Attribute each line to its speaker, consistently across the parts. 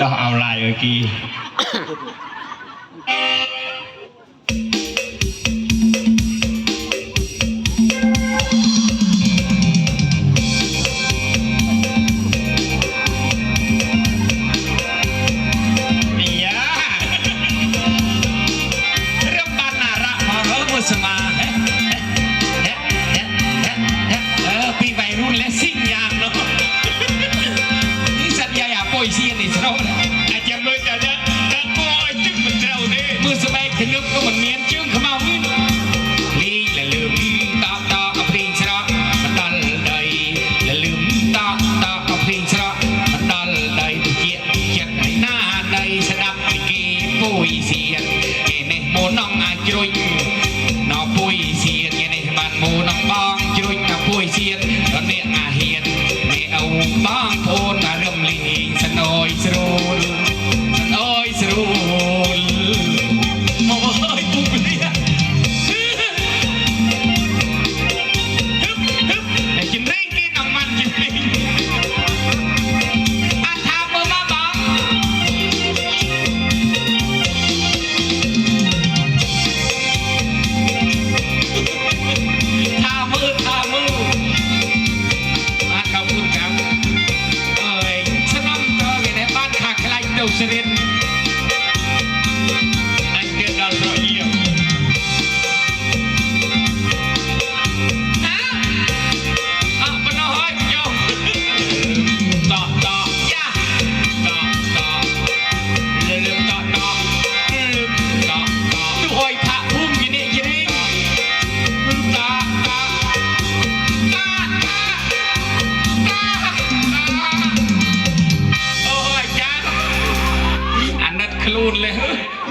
Speaker 1: จะเอาลายเมื่อกี้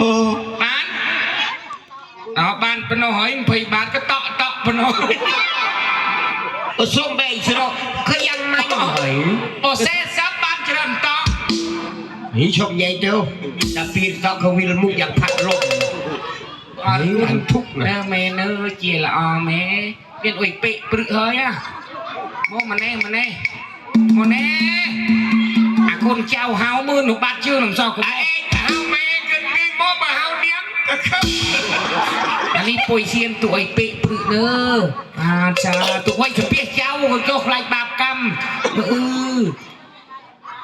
Speaker 1: អូបានអោបានប៉ុណ្ណោះហើយ20បាតក៏តក់តក់ប៉ុណ្ណោះ
Speaker 2: អសុំបែកស្រកខយ៉ាងម៉េចហើយ
Speaker 1: អូសេសាប់បានច្រើនតក់
Speaker 2: នេះឈប់និយាយទៅតែពីតកក៏វិលមុខយ៉ាងផាត់លប់
Speaker 1: អត់
Speaker 2: នេះបានទុក
Speaker 1: ណែ
Speaker 2: ណា
Speaker 1: មែនអើយជាល្អមែនមានអុយពេកព្រឹកហើយអាមកម្នេះម្នេះមកណែអាកូនចៅហៅមើលនោះបាត់ជើងនឹងសោះកុំ อันนี้ปวยเชียนตัวไอ้เปะปึกเนออาจาตัวไอ้จะเปี้ยกเจ้าคนก็ใครบาปกรรมเออ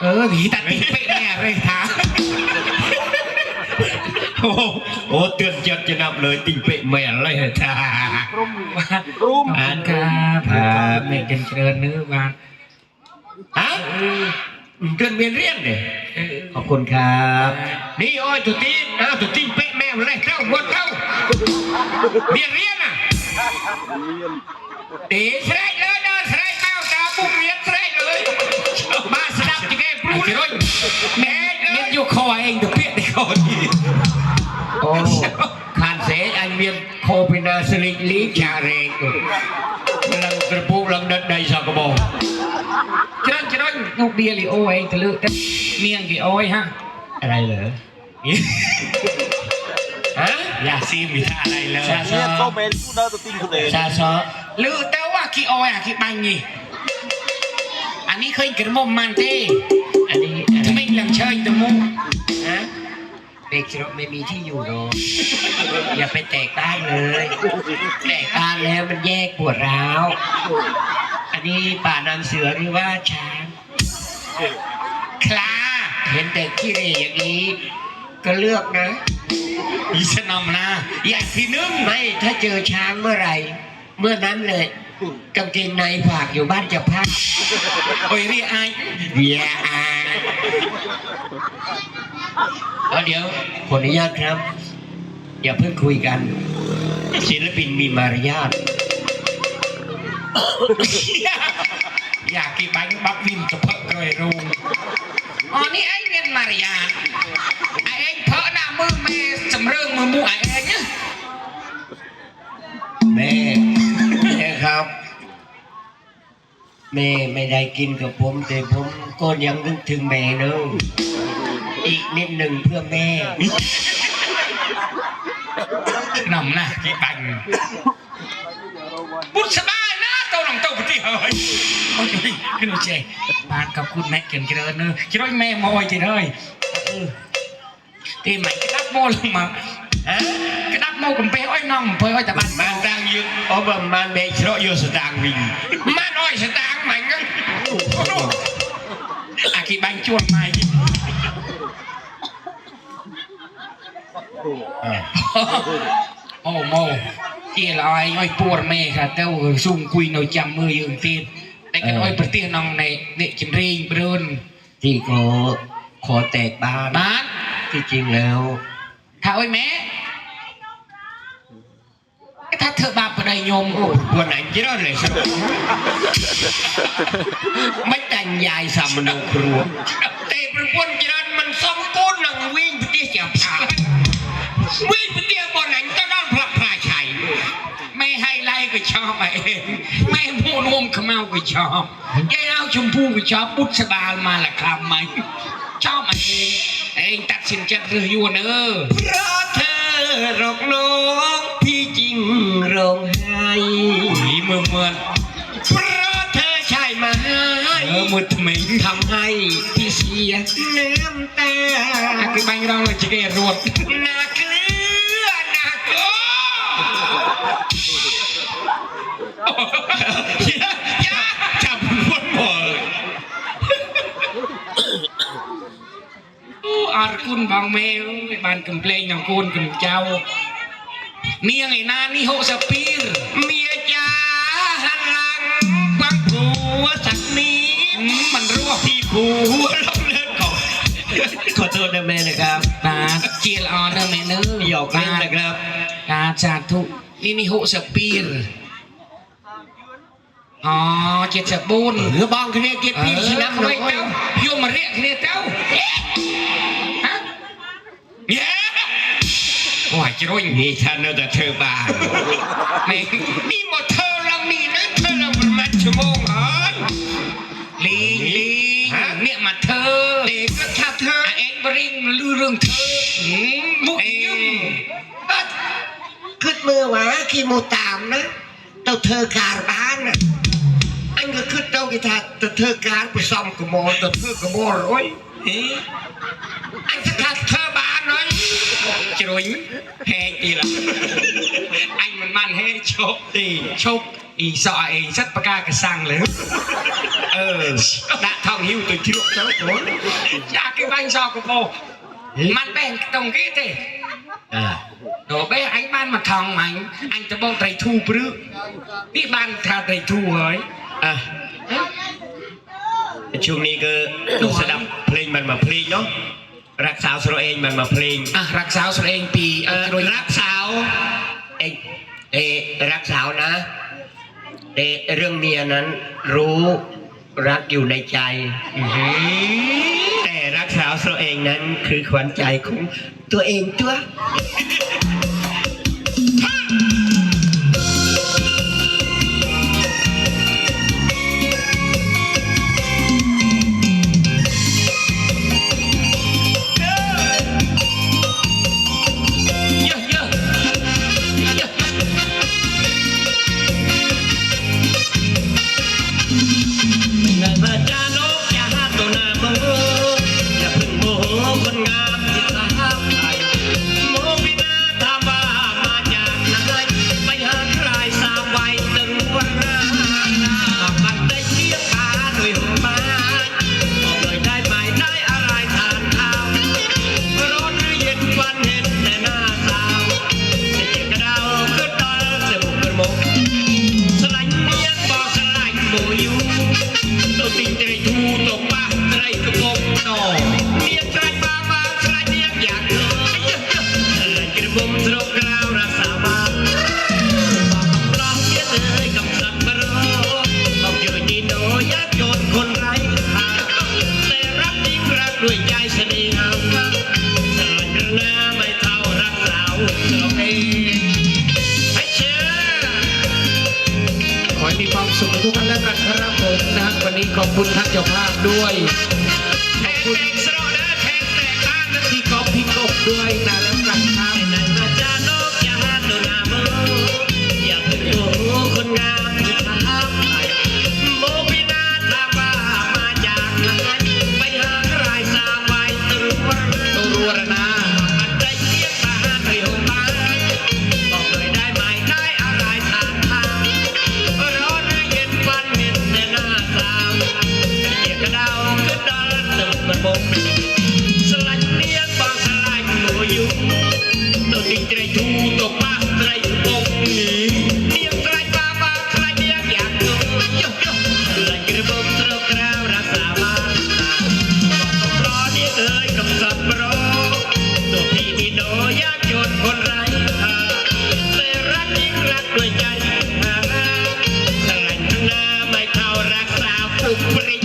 Speaker 1: เออ
Speaker 2: ผีตัดตีเปะเนี่ยเลยท้าโอ้โห
Speaker 1: เตือนจัดจะนับเลยติง
Speaker 2: เปะเม่เลยท้ารุ่มรุมอ่านครับครัไม่เกินเกินเนื้อบานฮะเกินเมียนเรียนเนี่ยขอบคุณครับ นี่อ้อยตุ๊ตีนอ้าวตุ๊ตีนเป ស្រែកលើដើរស្រែកមកតាពុករៀនស្រែកលើមកស្ដាប់ទីគេព្រួយរុញណែ
Speaker 1: មានយកខឯងទៅពាក្យនេះខូច
Speaker 2: អូខានសេអញមានខូពីណាស្លីកលីចារេកឡើងក្រពុកឡើងដិតដៃសកបង
Speaker 1: ច្រាញ់ច្រាញ់នោះបៀលីអូឯងទៅលើកទៅនាងគេអយហ่ะ
Speaker 2: อ
Speaker 1: ย่าซีมีท่าอะ
Speaker 2: ไรเลย เนี่ย
Speaker 1: โตเมนกู
Speaker 2: น่า
Speaker 3: จะติ้งกูเลย Sasa. หรือแต่
Speaker 2: ว่า
Speaker 1: คีโอ้ยอะคีบังงี่อันนี้เคยกระหมุ
Speaker 2: มมันเต้นี้
Speaker 1: ทำไม ani. หลังเชยตะมุง
Speaker 2: ฮะเด็กโรไม่มีที่อยู่หรอกอย่าไปแตกต้านเลย แตกต้านแล้วมันแยกปวดร้าว อันนี้ป่านางเสือหรือว่าช้าง
Speaker 1: คลา
Speaker 2: เห็นแต่ขี้เหร่อย่างนี้ ก็เลือกนะ
Speaker 1: อีสนอมนะอยากที่นึ่ง
Speaker 2: ไม่ถ้าเจอช้างเมื่อไหร่ เมื่อนั้นเลยกางเกงในฝากอยู่บ้านจะพัก
Speaker 1: โอ้ยพี่อาเบี
Speaker 2: ยอายเอาเดี๋ยวขออนุญาตครับ อย่าเพิ่งคุยกัน ศิลปินมีมารยาท
Speaker 1: อยากกี่ใงบักวินจะเพิ่งเลยรูงอ๋อนี่ไอเรีย
Speaker 2: นมารยาท แม่ไม่ได้กินกับผม แต่ผมก็ยังนึกถึงแม่เลยอีกนิดหนึ่งเพื่อแม่
Speaker 1: นมนะกี่ปังบุษบาหน้าเต่าหนังเต้าปฏิเฮ้ยโอ้ยขึ้นโอเจบานกับคุณแม่เกินกันเลยเนอะคิดว่าแม่มอยจี
Speaker 2: เลย
Speaker 1: ตีใหม่กระดับโมลงมากระดับโมกัมเป้อ้อยน้องเป้อ้อยแต่บ้าน
Speaker 2: บ้านตังยืนอ๋อบ้านแม่ชโรยสตางวิ่ง
Speaker 1: ซุ่มคุยหน่อยจำมือยืงตีนแต่กันอ้อยประเตี้ยน้องในเด็กจิมรีบรุน
Speaker 2: ที่ขอขอแตกบ้าน
Speaker 1: บ้าน
Speaker 2: ที่จริงแล้ว
Speaker 1: ถ้าอ้อ ยแม่ถ้าเธอบาปปะไดโยมโอ้
Speaker 2: วันไหนจะได้เลยครับไม่แต่งยายสามโนครัวแต่เป็นคนจีรันมันซ่อมก้นหนังวิ่งไปเตี้ยเสียผาวิ่งไปเตี้ยบอลไหนก็ด้านพระพราชัย
Speaker 1: ไม่ให้ไล่ก็ชอบเองไม่พูดรวมขมเมาก็ชอบยายเอาชมพู่ก็ชอบบุษบาลมาละครับไหมชอบมาเองเองตัดสินใจเรืออยู่เนอะ
Speaker 2: เพราะเธอหรอกน้องพี่จริง ร้องไห้
Speaker 1: ผีเมืองเมือง
Speaker 2: เพราะเธอใช่ไหม
Speaker 1: เออมืดทำไม
Speaker 2: ทำให้พี่เสียน้ำตา
Speaker 1: อาคือบังเราเลยจะได้รวด
Speaker 2: นาเกลือนาโก
Speaker 1: อย่าจับคนหมดอาร์คุณบางเมลบ้านกำเพลงอย่างคุณกันเจ้าเมียไงนานี่โฮสปีร์
Speaker 2: เมียจ๋า หันหลังฟังผัวสักนิด
Speaker 1: อืมมันรั่ว
Speaker 2: พี่ผัวลงเลิกก่อนขอโทษนะแม่นะครับ
Speaker 1: ตาเจียลออนเนอร์เมเนอร์
Speaker 2: หยอกเล่นนะครับ
Speaker 1: ตาสาธุนี่นี่โฮสปีร์อ๋อเจ็ดสบูน
Speaker 2: หรือบองคะแนนเก็บพี่ชนะ
Speaker 1: ทำ
Speaker 2: ห
Speaker 1: ไม
Speaker 2: น่อย
Speaker 1: เต้าโยมมาเรียกเนี่ยเต้าฮะเย้โอ้ย จะรู้อย่างนี้
Speaker 2: นี่ฉันเอาแต่เธอบ้าน
Speaker 1: ไม่นี่หมดเธอแล้วนี่นะเธอเราประมาณชั่วโมงเหรอลิงลิง
Speaker 2: ฮะ
Speaker 1: เนี่ยมาเธอ
Speaker 2: เด็กก็ชอบเธอ
Speaker 1: อะเอ็งบริงลือเรื่องเธอหืมมุก
Speaker 2: เอ้
Speaker 1: ยิ้ม
Speaker 2: ขึ้นมือหวาขี้มูตามนะเต้าเธอการบ้านน่ะอันก็ขึ้นเต้ากีตาร์เต้าเธอการไปซ่อมกระโมเต้าเธอกระโมโอ้ย
Speaker 1: เอ๊ะ
Speaker 2: อันจะขาดเธอบ้านหน่อย
Speaker 1: จะรู้ยังแหงอีละอันมันมันให้ชก
Speaker 2: ตี
Speaker 1: ชกอีสอเองสัตว์ประกากระสังเลย
Speaker 2: เออดะท่องหิวตัวชิลเจ้าโน
Speaker 1: อยากกินบางซอกระโปมันแบ่งตรงกี้เต้
Speaker 2: อ่า
Speaker 1: โด bé anh ban mà thòng mà anh anh ta bông thầy thu bự biết ban thà thầy thu rồi
Speaker 2: อะช่วงนี้ก็ดูสดับเพลงมันมาเพลงเนาะ รักสาวสโลเองมันมาเพลง
Speaker 1: à rạc sao sao anh pì
Speaker 2: เอ่อ
Speaker 1: à rồi
Speaker 2: รักสาวเอยเอยรักสาวนะแต่เรื่องเมียนั้นรู้รักอยู่ในใจแต่รักสาวตัวเองนั้นคือขวัญใจของตัวเองตัว ขอให้มี
Speaker 1: ความสุขทุกท่านแล้วกันครับผมนะวันนี้ขอบคุณท่านเจ้าภาพด้วย
Speaker 2: ขอบคุณ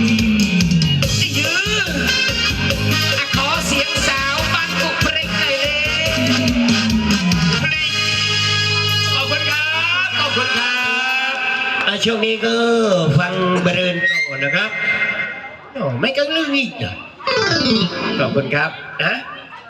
Speaker 1: ยื้
Speaker 2: ออะขอเสียงสาวบ้านกุกพริกหน่อยเลยปริกขอบคุณครับ ขอบคุณครับอะช่วงนี้ก็ฟังเบรินโตนะครับโอ้ไม่กังเรื่องอีกเหรอขอบคุณครับนะ